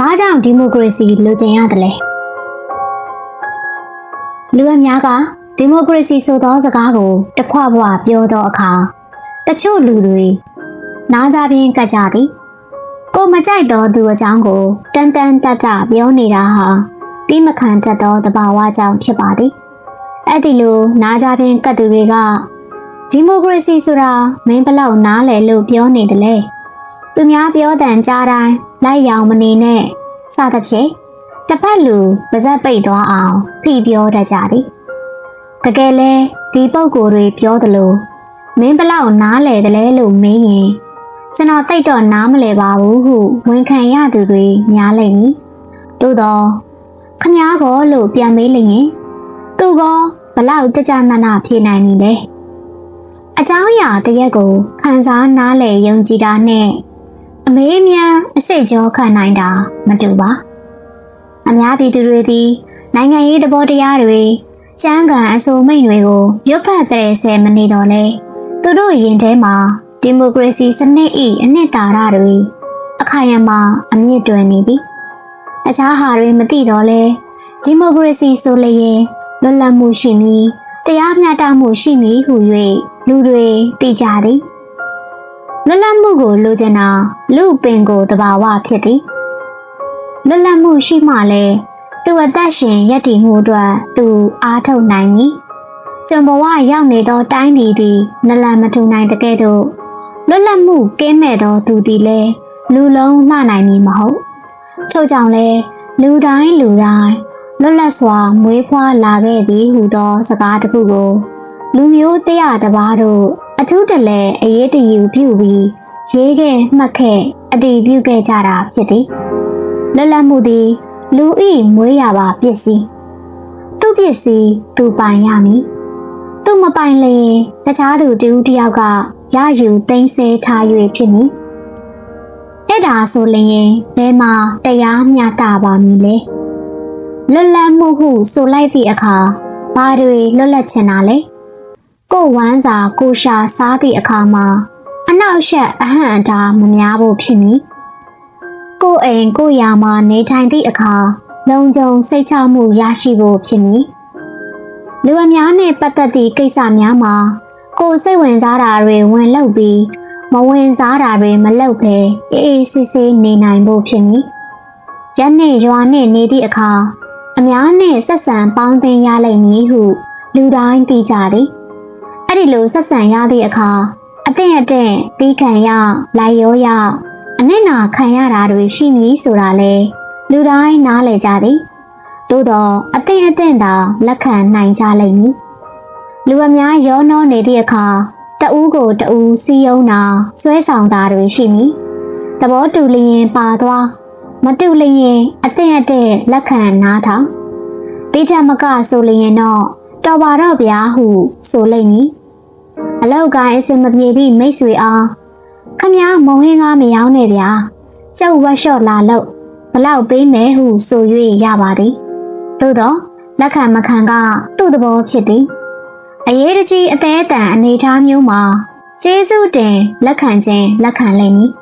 ဘာကြောင့်ဒီမိုကရေစီလိုချင်ရတယ်လဲလူအများကဒီမိုကရေစီဆိုသောစကားကိုတခွဘွားပြောသောအခါတချို့လူတွေနားကြပြင်းကတ်ကြသည်ကိုမကြိုက်သောသူအကြောင်းကိုတန်တန်တတပြောနေတာဟာတိမခံတတ်သောတဘာဝကြောင့်ဖြစ်ပါသည်အဲ့ဒီလိုနားကြပြင်းကတ်သူတွေကဒီမိုကရေစီဆိုတာမင်းဘလောက်နားလဲလို့ပြောနေတယ်လေသူများပြောတန်ကြားတိုင်း လိုက်ရောင်မနေနဲ့စသဖြင့်တစ်ဖက်လူပါဇက်ပိတ်သွားအောင်ဖိပြောတတ်ကြသည်တကယ်လဲဒီပုံကိုယ်တွေပြောသလိုမင်းဘလောက်နားလဲတယ်လဲလို့မေးရင်ကျွန်တော်တိတ်တော့နားမလဲပါဘူးဟုဝန်ခံရသူတွေများလိမ့်မည်သို့တော့ခမားကောလို့ပြန်မေးလျင်သူကဘလောက်ကြကြနာနာဖြေနိုင်နေလဲအเจ้าအရာတရက်ကိုခံစားနားလဲယုံကြည်တာနဲ့ အမေးမြန်အစိတ်ကြောခံနိုင်တာမတူပါအများပြည်သူတွေသည်နိုင်ငံရေးသဘောတရားတွေကျန်းကန်အဆိုမိတ်တွေကိုရွတ်ဖတ်တဲ့ဆယ်မနေတော့လဲသူတို့ရင်ထဲမှာဒီမိုကရေစီစနစ်၏အနှစ်သာရတွေအခိုင်အမာအမြင့်တွယ်နေသည်အခြားဟာတွေမသိတော့လဲဒီမိုကရေစီဆိုလျင်လွတ်လပ်မှုရှိမည်တရားမျှတမှုရှိမည်ဟု၍လူတွေသိကြသည် လွတ်လပ်မှုကိုလိုချင်တာလူပင်ကိုတဘာဝဖြစ်သည်လွတ်လပ်မှုရှိမှလည်းသူအသက်ရှင်ရည်တည်မှုအတွက်သူအားထုတ်နိုင်မည်ကျံဘဝရောက်နေသောတိုင်းပြည်သည်နလန်မထူနိုင်တဲ့ကဲ့သို့လွတ်လပ်မှုကင်းမဲ့သောသူသည်လည်းလူလုံးလှနိုင်မည်မဟုတ်ထို့ကြောင့်လည်းလူတိုင်းလူတိုင်းလွတ်လပ်စွာမွေးဖွားလာခဲ့သည်ဟူသောစကားတစ်ခုကို လူမျိုးတရတပါးတို့ အထူးတလဲအရေးတယူပြုပြီးရေးခဲ့မှတ်ခဲ့အတည်ပြုခဲ့ကြတာဖြစ်သည်လွတ်လပ်မှုသည် လူဤမွေးရပါပစ္စည်းသူ့ပစ္စည်းသူပိုင်ရမည်သူမပိုင်လျင်တခြားသူတူတယောက်ကရယူသိမ်းဆဲထား၍ဖြစ်မည်အဲ့ဒါဆိုလျင်ဘယ်မှာတရားမျှတပါမည်လဲလွတ်လပ်မှုဟုဆိုလိုက်သည့်အခါဘာတွေလွတ်လပ်ချင်တာလဲ ကိုယ်ဝမ်းစာကိုရှာစားသည့်အခါမှာအနောက်ရှက်အဟန့်အတားမများဖို့ဖြစ်မည်ကိုယ်အိမ်ကိုယ်ယာမှာနေထိုင်သည့်အခါလုံခြုံစိတ်ချမှုရရှိဖို့ဖြစ်မည်လူအများနဲ့ပတ်သက်သည့်ကိစ္စများမှာကိုယ်စိတ်ဝင်စားတာတွေဝင်လုပ်ပြီးမဝင်စားတာတွေမလုပ်ဘဲအေးအေးဆေးဆေးနေနိုင်ဖို့ဖြစ်မည်ရက်နဲ့ရွာနဲ့နေသည့်အခါအများနဲ့ဆက်ဆံပေါင်းသင်းရလိမ့်မည်ဟုလူတိုင်းသိကြသည် အဲ့ဒီလိုဆက်ဆံရသည့်အခါအသင့်အတင့်တီးခံရလိုက်ရောရအနစ်နာခံရတာတွေရှိမည်ဆိုတာလေလူတိုင်းနားလည်ကြသည်သို့တော့အသင့်အတင့်သာလက်ခံနိုင်ကြလိမ့်မည်လူအများရောနှောနေသည့်အခါတဦးကိုတဦးစီယုံတာဆွဲဆောင်တာတွေရှိမည်သဘောတူလျင်ပါသွားမတူလျင်အသင့်အတင့်လက်ခံနားထောင်တိထမကဆိုလျင်တော့တော်ပါတော့ဗျာဟုဆိုလိမ့်မည် အလောက်ကိုင်းအစင်မပြေသည့်မိတ်ဆွေအားခမည်းမုံဟင်းကားမရောင်းနဲ့ဗျာကျုပ်ဝက်လျှော့လာလို့ဘလောက်ပေးမယ်ဟုဆို၍ရပါသည်သို့တော့လက်ခံမခံကသူ့သဘောဖြစ်သည်အရေးတကြီးအသေးအတန်အနေထားမျိုးမှာကျေးဇူးတင်လက်ခံခြင်းလက်ခံလိမ့်မည်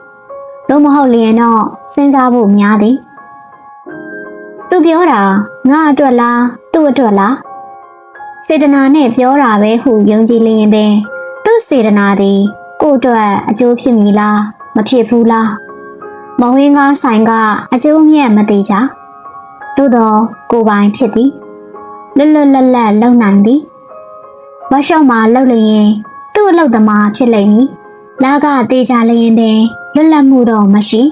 သို့မဟုတ်လျင်တော့စဉ်းစားဖို့များသည်သူပြောတာငါအတွက်လားသူ့အတွက်လားစေတနာနဲ့ပြောတာပဲဟုယုံကြည်လျင်ပင်သူ့ စေတနာသည် ကို့အတွက်အကျိုးဖြစ်မည်လားမဖြစ်ဘူးလားမဝင်းကားဆိုင်ကအကျိုးမြတ်မသေးကြသို့တော့ကိုပိုင်ဖြစ်သည်လွတ်လွတ်လပ်လပ်လုံနိုင်သည်ဝါရှော့မှာလှုပ်လျင်သူ့အလုပ်သမားဖြစ်လိမ့်မည်လာကတေးကြလျင်ပင်လွတ်လပ်မှုတော့မရှိ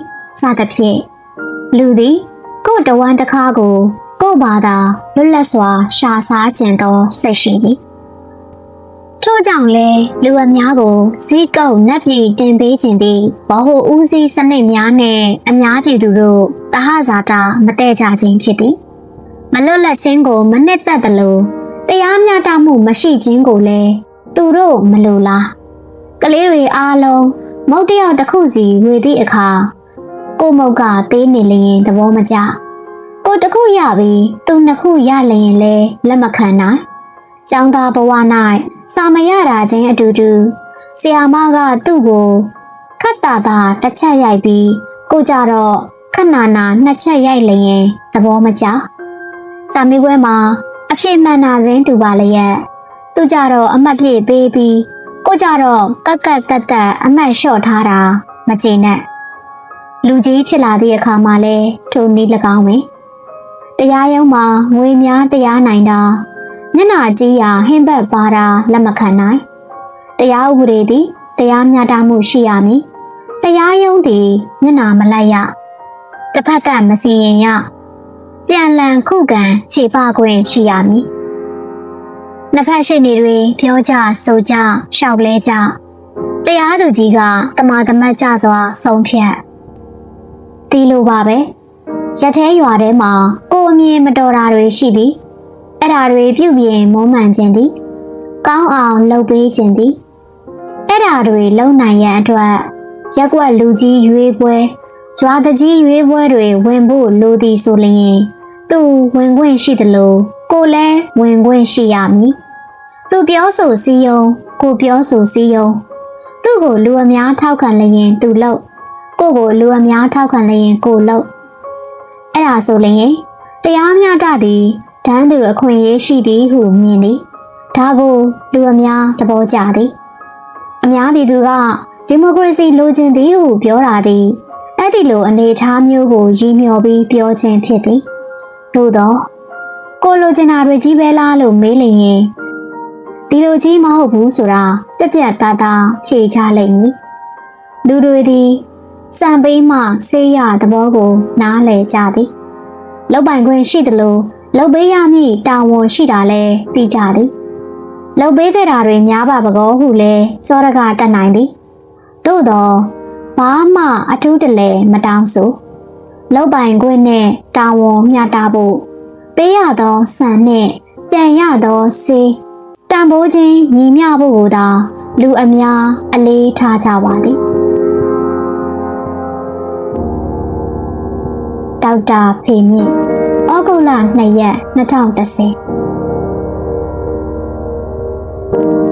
စသဖြင့်လူသည်ကို့တဝမ်းတစ်ခါကို ကို့ဘာသာလွတ်လပ်စွာရှာစားခြင်းသောစိတ်ရှိသည် ထို့ကြောင့်လဲလူအများကိုဈေးကုပ်နက်ပြည်တင်ပေးခြင်းသည်ဘဟုဦးစီးစနစ်များနဲ့အများပြည်သူတို့တဟဇာတာမတည့်ကြခြင်းဖြစ်သည်မလွတ်လပ်ခြင်းကိုမနစ်သက်သလိုတရားမျှတမှုမရှိခြင်းကိုလည်းသူတို့မလိုလားကလေးတွေအားလုံးမုတ်တယောက်တစ်ခုစီဝေသည့်အခါကိုမုတ်ကသေးနေလျင်သဘောမကျကိုတစ်ခုရပြီးသူနှစ်ခုရလျင်လဲလက်မခံနိုင် ကျောင်းသားဘဝ၌စာမရတာချင်းအတူတူဆီယာမကသူ့ကိုခတ်တာတာတစ်ချက်ရိုက်ပြီးကိုကြတော့ခဏနာနှစ်ချက်ရိုက်လျင်သဘောမကျစာမေးပွဲမှာအဖြစ်မှန်တာစင်းတူပါလျက်သူကြတော့အမှတ်ပြည့်ပေးပြီးကိုကြတော့ကက်ကက်တက်တက်အမှတ်လျှော့ထားတာမကျေနပ်လူကြီးဖြစ်လာသည့်အခါမှာလဲထိုနည်း၎င်းပင်တရားရုံးမှာငွေများတရားနိုင်တာ မျက်နှာကြီးရာဟင်းဘက်ပါတာလက်မခံနိုင်တရားဥပဒေသည်တရားမျှတမှုရှိရမည်တရားရုံးသည်မျက်နှာမလိုက်ရတစ်ဖက်ကမစီရင်ရပြန်လန်ခုခံခြေပခွင့်ရှိရမည်နှစ်ဖက်ရှိနေတွေပြောကြဆိုကြရှောက်လဲကြတရားသူကြီးကတမာတမတ်ကြစွာဆုံးဖြတ်ဒီလိုပါပဲရက်သေးရွာထဲမှာကိုအမြင်မတော်တာတွေရှိသည် အဲ့ဓာတွေပြုပြင်မုံမှန်ခြင်းသည် ကောင်းအောင်လုပ်ပေးခြင်းသည်အဲ့ဓာတွေလုံနိုင်ရန်အတွက်ရက်ကွက်လူကြီးရွေးပွဲရွာတကြီးရွေးပွဲတွေဝင်ဖို့လိုသည်ဆိုလျင် သူဝင်ခွင့်ရှိသလိုကိုလည်းဝင်ခွင့်ရှိရမည်သူပြောဆိုစည်းရုံးကိုပြောဆိုစည်းရုံးသူ့ကိုလူအများထောက်ခံလျင်သူလုပ်ကိုကိုလူအများထောက်ခံလျင်ကိုလုပ်အဲ့ဒါဆိုလျင်တရားမျှတသည် တန်းသူအခွင့်အရေးရှိသည်ဟုမြင်သည်ဒါကိုလူအများသဘောကျသည် အများပြည်သူကဒီမိုကရေစီလိုချင်သည်ဟုပြောတာသည်အဲ့ဒီလိုအနေအထားမျိုးကိုရည်မျှော်ပြီးပြောခြင်းဖြစ်သည်သို့တော့ကိုလိုချင်တာတွေကြီးပဲလားလို့မေးလျင်ဒီလိုကြီးမဟုတ်ဘူးဆိုတာပြက်ပြက်သားသားဖြေချလိမ့်မည်လူတွေသည်စံပေးမှဆေးရသဘောကိုနားလည်ကြသည်လောက်ပိုင်ခွင့်ရှိသလို လောက်ပေးရမည့်တာဝန်ရှိတာလဲသိကြသည်လောက်ပေးခဲ့တာတွေများပါပကောဟုလဲစောရကတက်နိုင်သည်သို့တော့ဘာမှအထူးတလဲမတောင်းဆိုလောက်ပိုင်ခွင့်နဲ့တာဝန်မျှတဖို့ပေးရသောစံနဲ့ပြန်ရသောစေးတန်ဖိုးခြင်းညီမျှဖို့ကိုသာလူအများအလေးထားကြပါသည်ဒေါက်တာဖေမြင့် ။ဩဂုတ်လ2ရက်2010